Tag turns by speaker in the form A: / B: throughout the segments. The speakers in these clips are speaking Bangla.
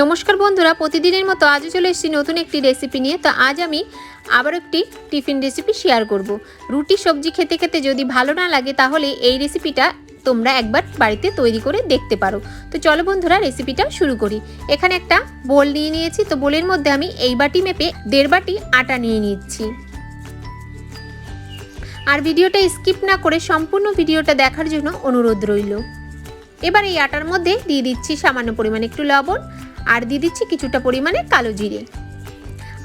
A: নমস্কার বন্ধুরা, প্রতিদিনের মতো আজও চলে এসেছি নতুন একটি রেসিপি নিয়ে। তো আজ আমি আবার একটি টিফিন রেসিপি শেয়ার করব। রুটি সবজি খেতে খেতে যদি ভালো না লাগে, তাহলে এই রেসিপিটা তোমরা একবার বাড়িতে তৈরি করে দেখতে পারো। তো চলো বন্ধুরা রেসিপিটা শুরু করি। এখানে একটা বোল নিয়ে নিয়েছি। তো বোলের মধ্যে আমি এই বাটি মেপে দেড় বাটি আটা নিয়ে নিচ্ছি। আর ভিডিওটা স্কিপ না করে সম্পূর্ণ ভিডিওটা দেখার জন্য অনুরোধ রইল। এবার এই আটার মধ্যে দিয়ে দিচ্ছি সামান্য পরিমাণে একটু লবণ। আর দিয়ে দিচ্ছি কিছুটা পরিমাণে কালো জিরে।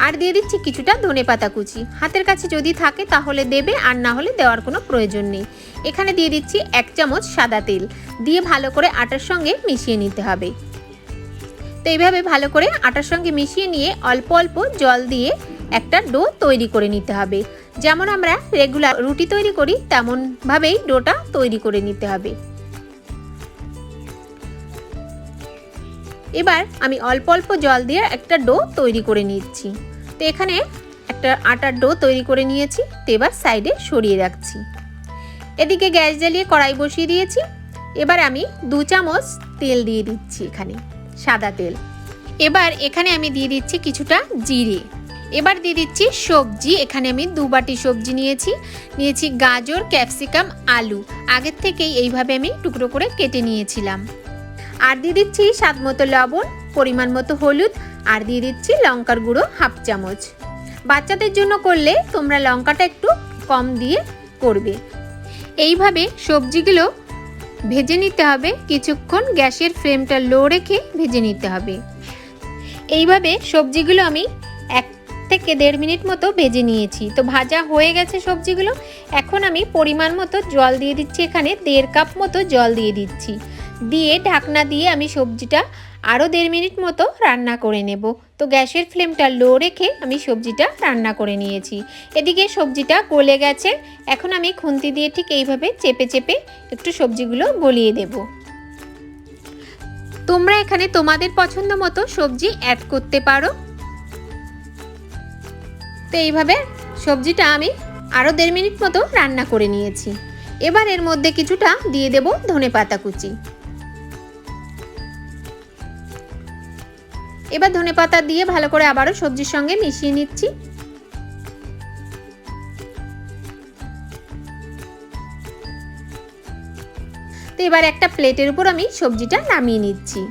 A: আর দিয়ে দিচ্ছি কিছুটা ধনে পাতা কুচি। হাতের কাছে যদি থাকে তাহলে দেবে, আর না হলে দেওয়ার কোনো প্রয়োজন নেই। এখানে দিয়ে দিচ্ছি এক চামচ সাদা তেল। দিয়ে ভালো করে আটার সঙ্গে মিশিয়ে নিতে হবে। তো এইভাবে ভালো করে আটার সঙ্গে মিশিয়ে নিয়ে অল্প অল্প জল দিয়ে একটা ডো তৈরি করে নিতে হবে। যেমন আমরা রেগুলার রুটি তৈরি করি, তেমনভাবেই ডোটা তৈরি করে নিতে হবে। এবার আমি অল্প অল্প জল দিয়ে একটা ডো তৈরি করে নিচ্ছি। তো এখানে একটা আটার ডো তৈরি করে নিয়েছি, তো এবার সাইডে সরিয়ে রাখছি। এদিকে গ্যাস জ্বালিয়ে কড়াই বসিয়ে দিয়েছি। এবার আমি দু চামচ তেল দিয়ে দিচ্ছি এখানে, সাদা তেল। এবার এখানে আমি দিয়ে দিচ্ছি কিছুটা জিরে। এবার দিয়ে দিচ্ছি সবজি, এখানে আমি দু বাটি সবজি নিয়েছি। নিয়েছি গাজর, ক্যাপসিকাম, আলু। আগের থেকেই এইভাবে আমি টুকরো করে কেটে নিয়েছিলাম। আর দিয়ে দিচ্ছি স্বাদ মতো লবণ, পরিমাণ মতো হলুদ, আর দিয়ে দিচ্ছি লঙ্কার গুঁড়ো হাফ চামচ। বাচ্চাদের জন্য করলে তোমরা লঙ্কাটা একটু কম দিয়ে করবে। এইভাবে সবজিগুলো ভেজে নিতে হবে, কিছুক্ষণ গ্যাসের ফ্লেমটা লো রেখে ভেজে নিতে হবে। এইভাবে সবজিগুলো আমি এক থেকে দেড় মিনিট মতো ভেজে নিয়েছি। তো ভাজা হয়ে গেছে সবজিগুলো। এখন আমি পরিমাণ মতো জল দিয়ে দিচ্ছি এখানে, দেড় কাপ মতো জল দিয়ে দিচ্ছি। দিয়ে ঢাকনা দিয়ে আমি সবজিটা আরও দেড় মিনিট মতো রান্না করে নেব। তো গ্যাসের ফ্লেমটা লো রেখে আমি সবজিটা রান্না করে নিয়েছি। এদিকে সবজিটা গলে গেছে। এখন আমি খুন্তি দিয়ে ঠিক এইভাবে চেপে চেপে একটু সবজিগুলো গলিয়ে দেব। তোমরা এখানে তোমাদের পছন্দ মতো সবজি অ্যাড করতে পারো। তো এইভাবে সবজিটা আমি আরও দেড় মিনিট মতো রান্না করে নিয়েছি। এবার এর মধ্যে কিছুটা দিয়ে দেব ধনে পাতা কুচি। এবার ধনে পাতা দিয়ে ভালো করে আবারও সবজির সঙ্গে মিশিয়ে নিচ্ছি। তো এবার একটা প্লেটের উপর আমি সবজিটা নামিয়ে নিচ্ছি।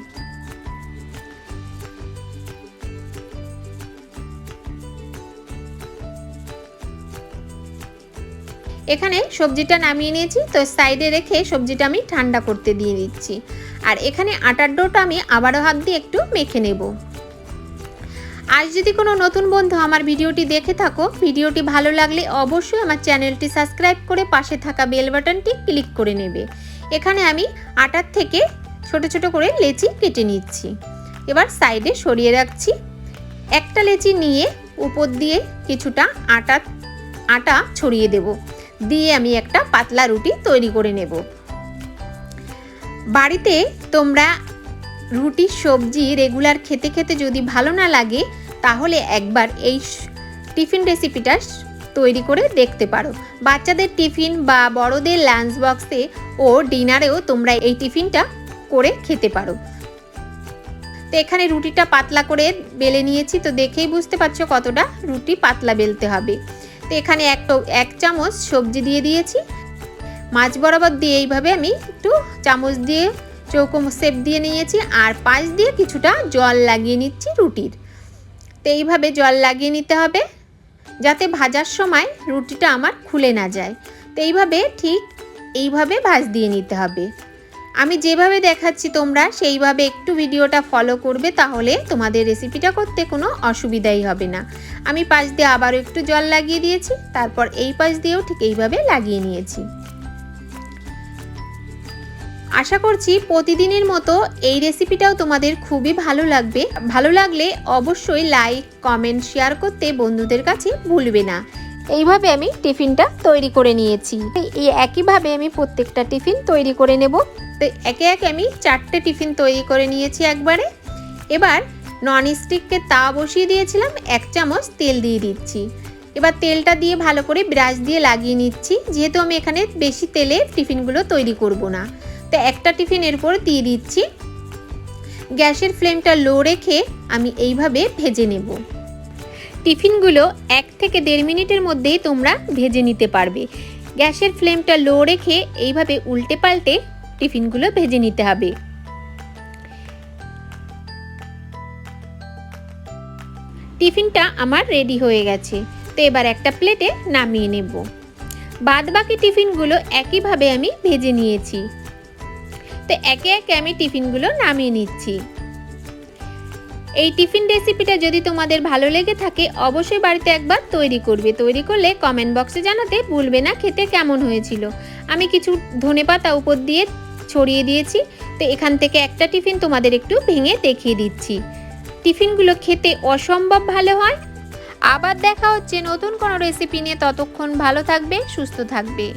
A: এখানে সবজিটা নামিয়ে নিয়েছি, তো সাইডে রেখে সবজিটা আমি ঠান্ডা করতে দিয়ে দিচ্ছি। আর এখানে আটার ডোটা আমি আবারও হাত দিয়ে একটু মেখে নেব। আজ যদি কোনো নতুন বন্ধু আমার ভিডিওটি দেখে থাকো, ভিডিওটি ভালো লাগলে অবশ্যই আমার চ্যানেলটি সাবস্ক্রাইব করে পাশে থাকা বেল বাটনটি ক্লিক করে নেবে। এখানে আমি আটার থেকে ছোট ছোট করে লেচি কেটে নিচ্ছি। এবার সাইডে সরিয়ে রাখছি। একটা লেচি নিয়ে উপর দিয়ে কিছুটা আটা আটা ছড়িয়ে দেব। দিয়ে আমি একটা পাতলা রুটি তৈরি করে নেব। বাড়িতে তোমরা রুটি, সবজি রেগুলার খেতে খেতে যদি ভালো না লাগে, তাহলে একবার এই টিফিন রেসিপিটা তৈরি করে দেখতে পারো। বাচ্চাদের টিফিন বা বড়দের লাঞ্চ বক্সে ও ডিনারেও তোমরা এই টিফিনটা করে খেতে পারো। তো এখানে রুটিটা পাতলা করে বেলে নিয়েছি, তো দেখেই বুঝতে পারছ কতটা রুটি পাতলা বেলতে হবে। তো এখানে এক এক চামচ সবজি দিয়ে দিয়েছি। মাছ বরাবর দিয়ে এইভাবে আমি একটু চামচ দিয়ে চৌকো সেপ দিয়ে নিয়েছি আর পাশ দিয়ে কিছুটা জল লাগিয়ে নিচ্ছি রুটির। তো এইভাবে জল লাগিয়ে নিতে হবে যাতে ভাজার সময় রুটিটা আমার খুলে না যায়। তো এইভাবে ঠিক এইভাবে ভাজ দিয়ে নিতে হবে। আমি যেভাবে দেখাচ্ছি তোমরা, সেইভাবে একটু ভিডিওটা ফলো করবে, তাহলে তোমাদের রেসিপিটা করতে কোনো অসুবিধাই হবে না। আমি পাশ দিয়ে আবারও একটু জল লাগিয়ে দিয়েছি, তারপর এই পাশ দিয়েও ঠিক এইভাবে লাগিয়ে নিয়েছি। আশা করছি প্রতিদিনের মতো এই রেসিপিটাও তোমাদের খুবই ভালো লাগবে। ভালো লাগলে অবশ্যই লাইক কমেন্ট শেয়ার করতে বন্ধুদের কাছে ভুলবে না। এইভাবে আমি টিফিনটা তৈরি করে নিয়েছি। এই একইভাবে আমি প্রত্যেকটা টিফিন তৈরি করে নেব। তো একে একে আমি চারটে টিফিন তৈরি করে নিয়েছি একবারে। এবার নন স্টিককে তা বসিয়ে দিয়েছিলাম, এক চামচ তেল দিয়ে দিচ্ছি। এবার তেলটা দিয়ে ভালো করে ব্রাশ দিয়ে লাগিয়ে নিচ্ছি, যেহেতু আমি এখানে বেশি তেলে টিফিনগুলো তৈরি করব না। তো একটা টিফিন এরপর দিয়ে দিচ্ছি। গ্যাসের ফ্লেমটা লো রেখে আমি এইভাবে ভেজে নেব। টিফিনগুলো এক থেকে দেড় মিনিটের মধ্যেই তোমরা ভেজে নিতে পারবে। গ্যাসের ফ্লেমটা লো রেখে এইভাবে উল্টে পাল্টে টিফিনগুলো ভেজে নিতে হবে। টিফিনটা আমার রেডি হয়ে গেছে। তো এবার একটা প্লেটে নামিয়ে নেব। বাদ বাকি টিফিনগুলো একইভাবে আমি ভেজে নিয়েছি। তো একে একে আমি টিফিনগুলো নামিয়ে নিচ্ছি। এই টিফিন রেসিপিটা যদি তোমাদের ভালো লেগে থাকে, অবশ্যই বাড়িতে একবার তৈরি করবে। তৈরি করলে কমেন্ট বক্সে জানাতে ভুলবে না, খেতে কেমন হয়েছিল। আমি কিছু ধনেপাতা উপর দিয়ে ছড়িয়ে দিয়েছি, তো এখান থেকে একটা টিফিন তোমাদের একটু ভেঙে দেখিয়ে দিচ্ছি। টিফিনগুলো খেতে অসম্ভব ভালো হয়। আবার দেখা হচ্ছে নতুন কোনো রেসিপি নিয়ে, ততক্ষণ ভালো থাকবে, সুস্থ থাকবে।